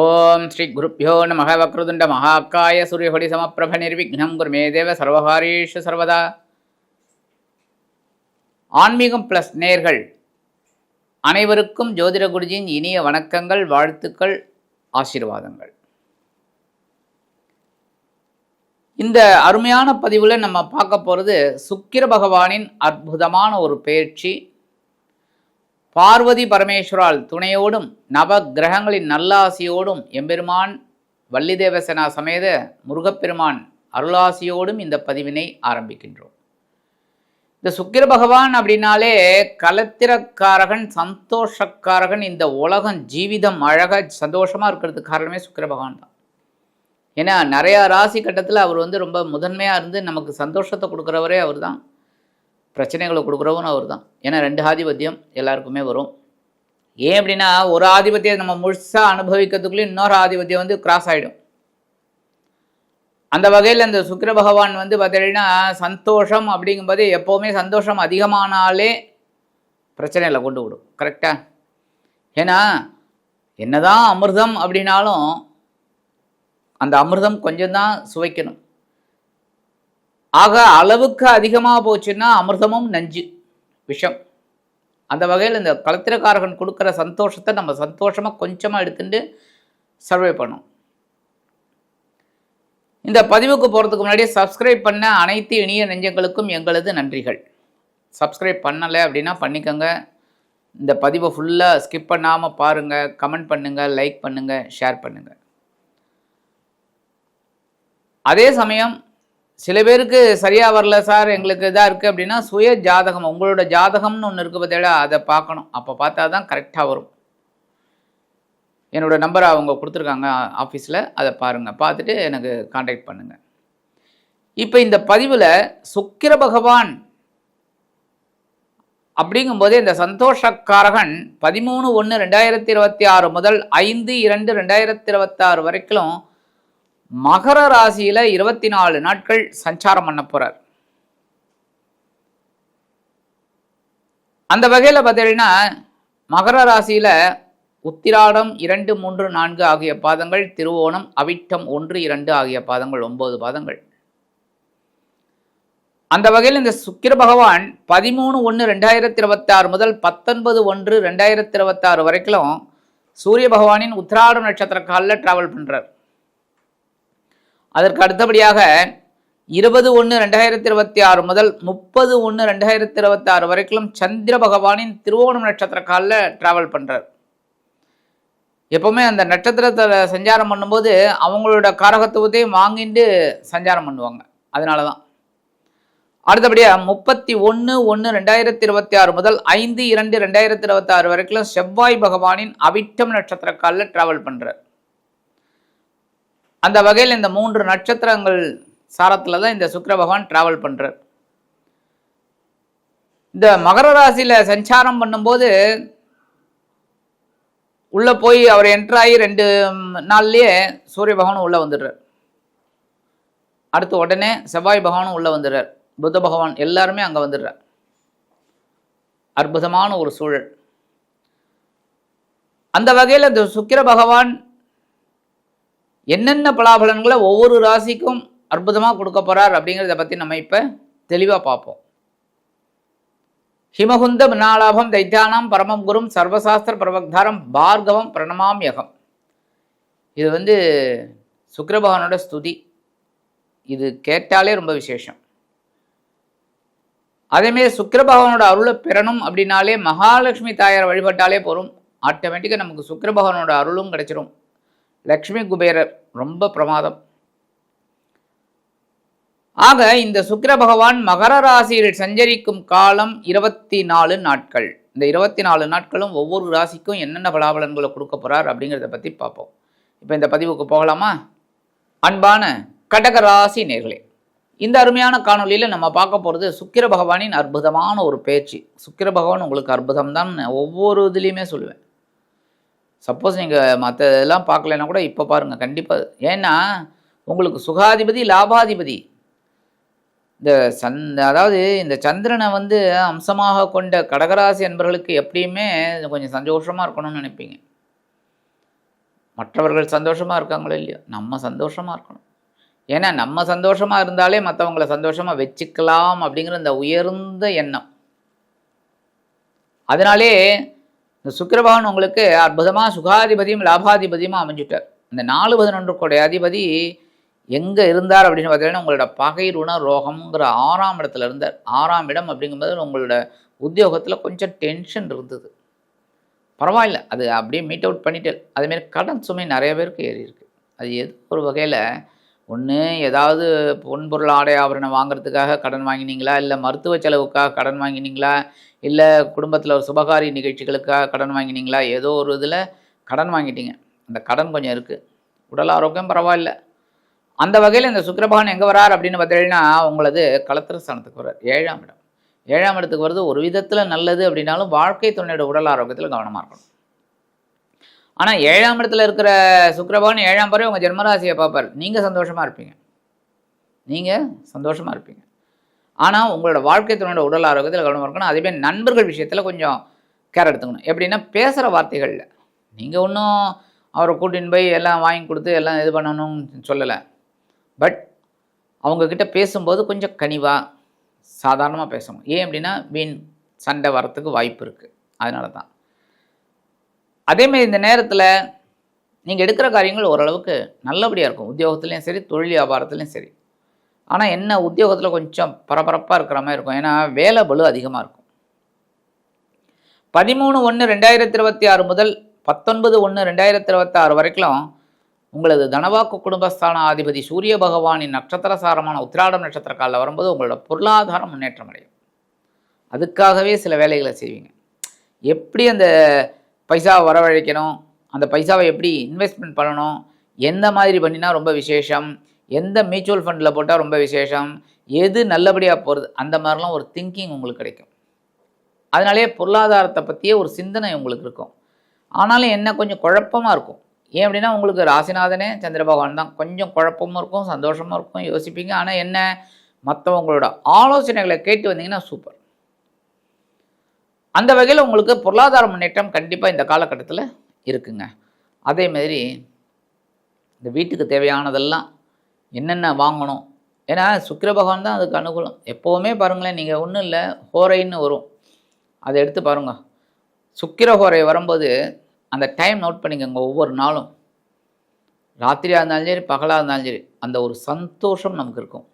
ஓம் ஸ்ரீ குருப்பியோ நம வக்ருதுண்ட மகாக்காய சூரியபடி சமப்பிரப நிர்விக்னம் குருமே தேவ சர்வகாரீஷு சர்வதா. ஆன்மீகம் ப்ளஸ் நேர்கள். அனைவருக்கும் ஜோதிட குருஜியின் இனிய வணக்கங்கள் வாழ்த்துக்கள் ஆசீர்வாதங்கள். இந்த அருமையான பதிவில் நம்ம பார்க்க போகிறது சுக்கிர பகவானின் அற்புதமான ஒரு பயிற்சி பார்வதி பரமேஸ்வரால் துணையோடும் நவ கிரகங்களின் நல்லாசியோடும் எம்பெருமான் வள்ளி தேவசேனா சமேத முருகப்பெருமான் அருளாசியோடும் இந்த பதிவினை ஆரம்பிக்கின்றோம். இந்த சுக்கிர பகவான் அப்படின்னாலே கலத்திரக்காரகன் சந்தோஷக்காரகன் இந்த உலகம் ஜீவிதம் அழகாக சந்தோஷமாக இருக்கிறதுக்கு காரணமே சுக்கிர பகவான் தான். ஏன்னா நிறையா ராசி கட்டத்தில் அவர் வந்து ரொம்ப முதன்மையாக இருந்து நமக்கு சந்தோஷத்தை கொடுக்குறவரே அவர் தான் பிரச்சனைகளை கொடுக்குறவும் அவர் தான் ஏன்னா ரெண்டு ஆதிபத்தியம் எல்லாருக்குமே வரும். ஏன் அப்படின்னா ஒரு ஆதிபத்தியம் நம்ம முழுசாக அனுபவிக்கிறதுக்குள்ளே இன்னொரு ஆதிபத்தியம் வந்து கிராஸ் ஆகிடும் அந்த வகையில் இந்த சுக்கர பகவான் வந்து பார்த்தீங்கன்னா சந்தோஷம் அப்படிங்கும்போது எப்போவுமே சந்தோஷம் அதிகமானாலே பிரச்சனையில் கொண்டு விடும். கரெக்டாக ஏன்னா என்னதான் அமிர்தம் அப்படின்னாலும் அந்த அமிர்தம் கொஞ்சம்தான் சுவைக்கணும். ஆக அளவுக்கு அதிகமாக போச்சுன்னா அமிர்தமும் நஞ்சு விஷம். அந்த வகையில் இந்த கலத்திரக்காரகன் கொடுக்குற சந்தோஷத்தை நம்ம சந்தோஷமாக கொஞ்சமாக எடுத்துட்டு சர்வே பண்ணும் இந்த பதிவுக்கு போகிறதுக்கு முன்னாடியே சப்ஸ்கிரைப் பண்ண அனைத்து இனிய நெஞ்சங்களுக்கும் எங்களது நன்றிகள். சப்ஸ்கிரைப் பண்ணலை அப்படின்னா பண்ணிக்கோங்க. இந்த பதிவை ஃபுல்லாக ஸ்கிப் பண்ணாமல் பாருங்கள் கமெண்ட் பண்ணுங்கள் லைக் பண்ணுங்கள் ஷேர் பண்ணுங்கள் அதே சமயம் சில பேருக்கு சரியாக வரல சார் எங்களுக்கு இதாக இருக்குது அப்படின்னா சுய ஜாதகம் உங்களோட ஜாதகம்னு ஒன்று இருக்குது பார்த்தீங்களா அதை பார்க்கணும். அப்போ பார்த்தா தான் கரெக்டாக வரும். என்னோடய நம்பரை அவங்க கொடுத்துருக்காங்க ஆஃபீஸில் அதை பாருங்கள் பார்த்துட்டு எனக்கு காண்டாக்ட் பண்ணுங்கள் இப்போ இந்த பதிவில் சுக்கிர பகவான் அப்படிங்கும்போதே இந்த சந்தோஷக்காரகன் பதிமூணு ஒன்று ரெண்டாயிரத்தி இருபத்தி ஆறு முதல் ஐந்து இரண்டு ரெண்டாயிரத்தி இருபத்தாறு வரைக்கும் மகர ராசியில இருபத்தி நாலு நாட்கள் சஞ்சாரம் பண்ண போறார். அந்த வகையில் பார்த்தீங்கன்னா மகர ராசியில உத்திராடம் இரண்டு மூன்று நான்கு ஆகிய பாதங்கள் திருவோணம் அவிட்டம் ஒன்று இரண்டு ஆகிய பாதங்கள் ஒன்பது பாதங்கள். அந்த வகையில் இந்த சுக்கிர பகவான் பதிமூணு ஒன்று ரெண்டாயிரத்தி இருபத்தாறு முதல் பத்தொன்பது ஒன்று ரெண்டாயிரத்தி இருபத்தாறு வரைக்கும் சூரிய பகவானின் உத்திராடம் நட்சத்திர காலில் டிராவல் பண்ணுறார் அதற்கு அடுத்தபடியாக இருபது ஒன்று ரெண்டாயிரத்தி இருபத்தி ஆறு முதல் முப்பது ஒன்று ரெண்டாயிரத்தி இருபத்தி ஆறு வரைக்கும் சந்திர பகவானின் திருவோணம் நட்சத்திர காலில் ட்ராவல் பண்ணுறார் எப்போவுமே அந்த நட்சத்திரத்தில் சஞ்சாரம் பண்ணும்போது அவங்களோட காரகத்துவத்தையும் வாங்கிட்டு சஞ்சாரம் பண்ணுவாங்க. அதனால தான் அடுத்தபடியாக முப்பத்தி ஒன்று ஒன்று ரெண்டாயிரத்தி இருபத்தி ஆறு முதல் ஐந்து இரண்டு ரெண்டாயிரத்தி இருபத்தி ஆறு வரைக்கும் செவ்வாய் பகவானின் அவிட்டம் நட்சத்திர காலில் ட்ராவல் பண்ணுறார் அந்த வகையில் இந்த மூன்று நட்சத்திரங்கள் சாரத்தில் தான் இந்த சுக்கர பகவான் ட்ராவல் பண்ணுறார் இந்த மகர ராசியில் சஞ்சாரம் பண்ணும்போது உள்ளே போய் அவர் என்ட்ராகி ரெண்டு நாள்லேயே சூரிய பகவானும் உள்ளே வந்துடுறார். அடுத்து உடனே செவ்வாய் பகவானும் உள்ளே வந்துடுறார். புத்த பகவான் எல்லாருமே அங்கே வந்துடுறார். அற்புதமான ஒரு சூழல். அந்த வகையில் இந்த சுக்கிர பகவான் என்னென்ன பலாபலன்களை ஒவ்வொரு ராசிக்கும் அற்புதமாக கொடுக்க போகிறார் அப்படிங்கிறத பற்றி நம்ம இப்போ தெளிவாக பார்ப்போம். ஹிமகுந்த மினாலாபம் தைத்தியானாம் பரமம் குரும் சர்வசாஸ்திர பிரபக்தாரம் பார்கவம் பிரணமாம் யகம். இது வந்து சுக்கரபகவானோட ஸ்துதி. இது கேட்டாலே ரொம்ப விசேஷம். அதேமாரி சுக்கரபகவானோட அருளை பெறணும் அப்படின்னாலே மகாலட்சுமி தாயாரை வழிபட்டாலே போகும் ஆட்டோமேட்டிக்காக நமக்கு சுக்கரபகவானோட அருளும் கிடைச்சிரும். லக்ஷ்மி குபேரர் ரொம்ப பிரமாதம். ஆக இந்த சுக்கிர பகவான் மகர ராசியில் சஞ்சரிக்கும் காலம் இருபத்தி நாலு நாட்கள். இந்த இருபத்தி நாலு நாட்களும் ஒவ்வொரு ராசிக்கும் என்னென்ன பலாபலன்களை கொடுக்க போகிறார் அப்படிங்கிறத பற்றி பார்ப்போம். இப்போ இந்த பதிவுக்கு போகலாமா? அன்பான கடக ராசி நேர்களே இந்த அருமையான காணொலியில் நம்ம பார்க்க போகிறது சுக்கிர பகவானின் அற்புதமான ஒரு பேச்சு. சுக்கிர பகவான் உங்களுக்கு அற்புதம் தான் ஒவ்வொரு இதுலேயுமே சொல்லுவேன். சப்போஸ் நீங்கள் மற்ற இதெல்லாம் பார்க்கலன்னா கூட இப்போ பாருங்கள் கண்டிப்பாக ஏன்னா உங்களுக்கு சுகாதிபதி லாபாதிபதி. இந்த சந் அதாவது இந்த சந்திரனை வந்து அம்சமாக கொண்ட கடகராசி என்பவர்களுக்கு எப்படியுமே கொஞ்சம் சந்தோஷமாக இருக்கணும்னு நினைப்பீங்க. மற்றவர்கள் சந்தோஷமாக இருக்காங்களோ இல்லையோ? நம்ம சந்தோஷமாக இருக்கணும். ஏன்னா நம்ம சந்தோஷமாக இருந்தாலே மற்றவங்கள சந்தோஷமாக வச்சுக்கலாம் அப்படிங்கிற இந்த உயர்ந்த எண்ணம். அதனாலே இந்த சுக்கிரபகவான் உங்களுக்கு அற்புதமாக சுகாதிபதியும் லாபாதிபதியும் அமைஞ்சிட்டார். இந்த நாலு பதினொன்றுக்குடைய அதிபதி எங்கே இருந்தார் அப்படின்னு பார்த்தீங்கன்னா உங்களோட பகை ருண ரோகம்ங்கிற ஆறாம் இடத்துல இருந்தார். ஆறாம் இடம் அப்படிங்கும்போது உங்களோட உத்தியோகத்தில் கொஞ்சம் டென்ஷன் இருந்தது. பரவாயில்ல அது அப்படியே மீட் அவுட் பண்ணிட்டேன். அதேமாரி கடன் சுமை நிறைய பேருக்கு ஏறி இருக்குது அது எது ஒரு வகையில் ஒன்று ஏதாவது பொன்பொருள் ஆடை ஆபரணம் வாங்குறதுக்காக கடன் வாங்கினீங்களா? இல்லை மருத்துவ செலவுக்காக கடன் வாங்கினீங்களா? இல்லை குடும்பத்தில் ஒரு சுபகாரி நிகழ்ச்சிகளுக்காக கடன் வாங்கினீங்களா? ஏதோ ஒரு இதில் கடன் வாங்கிட்டீங்க. அந்த கடன் கொஞ்சம் இருக்குது உடல் ஆரோக்கியம் பரவாயில்ல. அந்த வகையில் இந்த சுக்கரபகவான் எங்கே வரார் அப்படின்னு பார்த்தீங்கன்னா உங்களது கலத்திரஸ்தானத்துக்கு வர்றார் ஏழாம் இடம். ஏழாம் இடத்துக்கு வருது ஒரு விதத்தில் நல்லது அப்படின்னாலும் வாழ்க்கை துணையோட உடல் ஆரோக்கியத்தில் கவனமாக இருக்கணும். ஆனால் ஏழாம் இடத்துல இருக்கிற சுக்கரபகவான் ஏழாம் பறவை உங்கள் ஜென்மராசியை பார்ப்பார். நீங்கள் சந்தோஷமாக இருப்பீங்க. நீங்கள் சந்தோஷமாக இருப்பீங்க. ஆனால் உங்களோட வாழ்க்கை துணையோட உடல் ஆரோக்கியத்தில் கவனமாக இருக்கணும். அதேமாரி நண்பர்கள் விஷயத்தில் கொஞ்சம் கேர் எடுத்துக்கணும். எப்படின்னா பேசுகிற வார்த்தைகளில். நீங்கள் ஒன்றும் அவரை கூட்டின்னு போய் எல்லாம் வாங்கி கொடுத்து எல்லாம் இது பண்ணணும்னு சொல்லலை. பட் அவங்கக்கிட்ட பேசும்போது கொஞ்சம் கனிவாக சாதாரணமாக பேசணும். ஏன் அப்படின்னா வீண் சண்டை வரத்துக்கு வாய்ப்பு இருக்குது அதனால தான் அதேமாரி இந்த நேரத்தில் நீங்கள் எடுக்கிற காரியங்கள் ஓரளவுக்கு நல்லபடியாக இருக்கும். உத்தியோகத்துலேயும் சரி தொழில் வியாபாரத்துலேயும் சரி. ஆனால் என்ன உத்தியோகத்தில் கொஞ்சம் பரபரப்பாக இருக்கிற மாதிரி இருக்கும். ஏன்னா வேலை பலு அதிகமாக இருக்கும். பதிமூணு ஒன்று ரெண்டாயிரத்தி இருபத்தி ஆறு முதல் பத்தொன்பது ஒன்று ரெண்டாயிரத்தி இருபத்தி ஆறு வரைக்கும் உங்களது தனவாக்கு குடும்பஸ்தான அதிபதி சூரிய பகவானின் நட்சத்திர சாரமான உத்திராடம் நட்சத்திர காலில் வரும்போது உங்களோட பொருளாதாரம் முன்னேற்றம் அடையும். அதுக்காகவே சில வேலைகளை செய்வீங்க. எப்படி அந்த பைசாவை வரவழைக்கணும். அந்த பைசாவை எப்படி இன்வெஸ்ட்மெண்ட் பண்ணணும்? எந்த மாதிரி பண்ணினா ரொம்ப விசேஷம்? எந்த மியூச்சுவல் ஃபண்டில் போட்டால் ரொம்ப விசேஷம்? எது நல்லபடியாக போகிறது அந்த மாதிரிலாம் ஒரு திங்கிங் உங்களுக்கு கிடைக்கும். அதனாலே பொருளாதாரத்தை பற்றியே ஒரு சிந்தனை உங்களுக்கு இருக்கும். ஆனாலும் என்ன கொஞ்சம் குழப்பமாக இருக்கும். ஏன் அப்படின்னா உங்களுக்கு ராசிநாதனே சந்திர பகவான் தான். கொஞ்சம் குழப்பமும் இருக்கும் சந்தோஷமும் இருக்கும். யோசிப்பீங்க. ஆனால் என்ன? மற்றவங்களோட ஆலோசனைகளை கேட்டு வந்தீங்கன்னா சூப்பர் அந்த வகையில் உங்களுக்கு பொருளாதார முன்னேற்றம் கண்டிப்பாக இந்த காலகட்டத்தில் இருக்குங்க. அதே மாதிரி இந்த வீட்டுக்கு தேவையானதெல்லாம் என்னென்ன வாங்கணும்? ஏன்னா சுக்கிர பகவான் தான் அதுக்கு அனுகூலம். எப்போவுமே பாருங்களேன் நீங்கள் ஒன்றும் இல்லை ஹோரைன்னு வரும். அதை எடுத்து பாருங்கள் சுக்கிர ஹோரை வரும்போது அந்த டைம் நோட் பண்ணிக்கோங்க ஒவ்வொரு நாளும். ராத்திரியாக இருந்தாலும் சரி பகலாக இருந்தாலும் சரி அந்த ஒரு சந்தோஷம் நமக்கு இருக்கும்.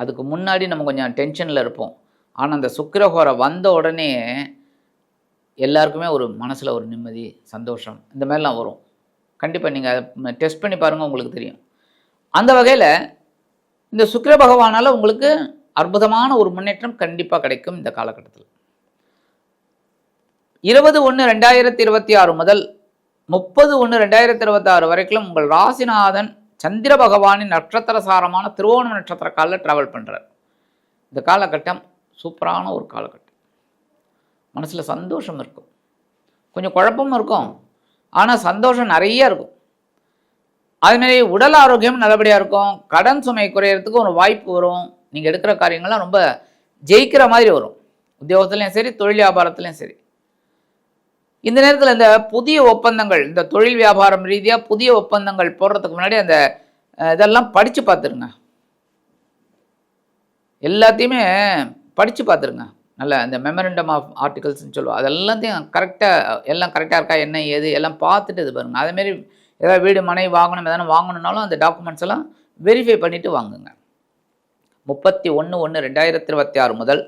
அதுக்கு முன்னாடி நம்ம கொஞ்சம் டென்ஷனில் இருப்போம். ஆனால் அந்த சுக்கிரஹோரை வந்த உடனே எல்லாருக்குமே ஒரு மனசில் ஒரு நிம்மதி சந்தோஷம் இந்த மாதிரிலாம் வரும். கண்டிப்பாக நீங்கள் அதை டெஸ்ட் பண்ணி பாருங்கள் உங்களுக்கு தெரியும். அந்த வகையில் இந்த சுக்கிர பகவானால் உங்களுக்கு அற்புதமான ஒரு முன்னேற்றம் கண்டிப்பாக கிடைக்கும் இந்த காலகட்டத்தில். இருபது ஒன்று ரெண்டாயிரத்தி இருபத்தி ஆறு முதல் முப்பது ஒன்று ரெண்டாயிரத்தி இருபத்தி ஆறு வரைக்கும் உங்கள் ராசிநாதன் சந்திர பகவானின் நட்சத்திர சாரமான திருவோணம் நட்சத்திர காலில் ட்ராவல் பண்ணுறார் இந்த காலகட்டம் சூப்பரான ஒரு காலகட்டம். மனசில் சந்தோஷம் இருக்கும். கொஞ்சம் குழப்பமும் இருக்கும். ஆனால் சந்தோஷம் நிறைய இருக்கும். அதுமாரி உடல் ஆரோக்கியம் நல்லபடியாக இருக்கும். கடன் சுமை குறையிறதுக்கு ஒரு வாய்ப்பு வரும். நீங்கள் எடுக்கிற காரியங்கள்லாம் ரொம்ப ஜெயிக்கிற மாதிரி வரும். உத்தியோகத்துலேயும் சரி தொழில் வியாபாரத்துலேயும் சரி. இந்த நேரத்தில் இந்த புதிய ஒப்பந்தங்கள் இந்த தொழில் வியாபாரம் ரீதியாக புதிய ஒப்பந்தங்கள் போடுறதுக்கு முன்னாடி அந்த இதெல்லாம் படித்து பார்த்துருங்க. எல்லாத்தையுமே படித்து பார்த்துருங்க. நல்ல இந்த மெமரண்டம் ஆஃப் ஆர்டிகல்ஸ்னு சொல்லுவோம் அதெல்லாத்தையும் கரெக்டாக எல்லாம் கரெக்டாக இருக்கா என்ன ஏது எல்லாம் பார்த்துட்டு இது பாருங்கள் அதேமாரி ஏதாவது வீடு மனை வாங்கணும் எதனா வாங்கணுன்னாலும் அந்த டாக்குமெண்ட்ஸ் எல்லாம் வெரிஃபை பண்ணிவிட்டு வாங்குங்க. முப்பத்தி ஒன்று ஒன்று ரெண்டாயிரத்தி இருபத்தி ஆறு முதல்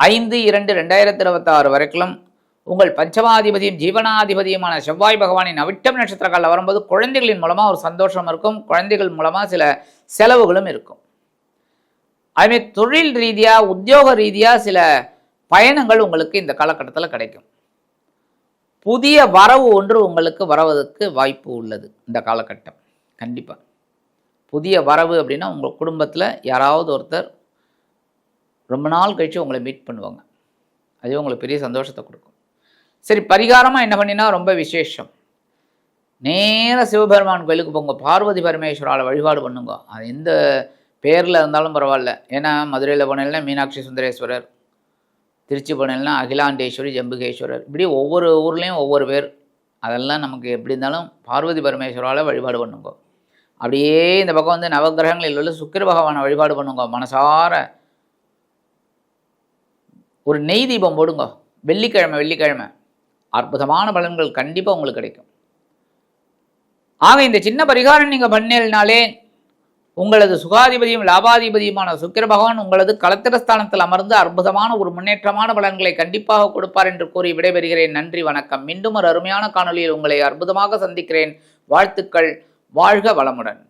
ஐந்து இரண்டு ரெண்டாயிரத்தி இருபத்தாறு வரைக்கும் உங்கள் பஞ்சமாதிபதியும் ஜீவனாதிபதியுமான செவ்வாய் பகவானின் அவிட்டம் நட்சத்திர காலில் வரும்போது குழந்தைகளின் மூலமாக ஒரு சந்தோஷம் இருக்கும். குழந்தைகள் மூலமாக சில செலவுகளும் இருக்கும். அதுமாதிரி தொழில் ரீதியாக உத்தியோக ரீதியாக சில பயணங்கள் உங்களுக்கு இந்த காலகட்டத்தில் கிடைக்கும். புதிய வரவு ஒன்று உங்களுக்கு வரவதற்கு வாய்ப்பு உள்ளது இந்த காலகட்டம். கண்டிப்பாக புதிய வரவு அப்படின்னா உங்கள் குடும்பத்தில் யாராவது ஒருத்தர் ரொம்ப நாள் கழித்து உங்களை மீட் பண்ணுவாங்க. அது உங்களுக்கு பெரிய சந்தோஷத்தை கொடுக்கும். சரி பரிகாரமாக என்ன பண்ணினா ரொம்ப விசேஷம். நேராக சிவபெருமான் கோயிலுக்கு போங்க பார்வதி பரமேஸ்வரால் வழிபாடு பண்ணுங்க. அது எந்த பேரில் இருந்தாலும் பரவாயில்ல. ஏன்னா மதுரையில் போனேன்னா மீனாட்சி சுந்தரேஸ்வரர் திருச்சி போனேன்னா அகிலாண்டேஸ்வரி ஜம்புகேஸ்வரர். இப்படி ஒவ்வொரு ஊர்லேயும் ஒவ்வொரு பேர். அதெல்லாம் நமக்கு எப்படி இருந்தாலும் பார்வதி பரமேஸ்வரால் வழிபாடு பண்ணுங்க. அப்படியே இந்த பக்கம் வந்து நவகிரகங்களில் உள்ள சுக்கிர பகவானை வழிபாடு பண்ணுங்க. மனசார ஒரு நெய் தீபம் போடுங்க. வெள்ளிக்கிழமை வெள்ளிக்கிழமை. அற்புதமான பலன்கள் கண்டிப்பாக உங்களுக்கு கிடைக்கும். ஆக இந்த சின்ன பரிகாரம் நீங்கள் பண்ணினாலே உங்களது சுகாதிபதியும் லாபாதிபதியுமான சுக்கிர பகவான் உங்களது கலத்திரஸ்தானத்தில் அமர்ந்து அற்புதமான ஒரு முன்னேற்றமான பலன்களை கண்டிப்பாக கொடுப்பார் என்று கூறி விடைபெறுகிறேன். நன்றி வணக்கம். மீண்டும் ஒரு அருமையான காணொலியில் உங்களை அற்புதமாக சந்திக்கிறேன். வாழ்த்துக்கள். வாழ்க வளமுடன்.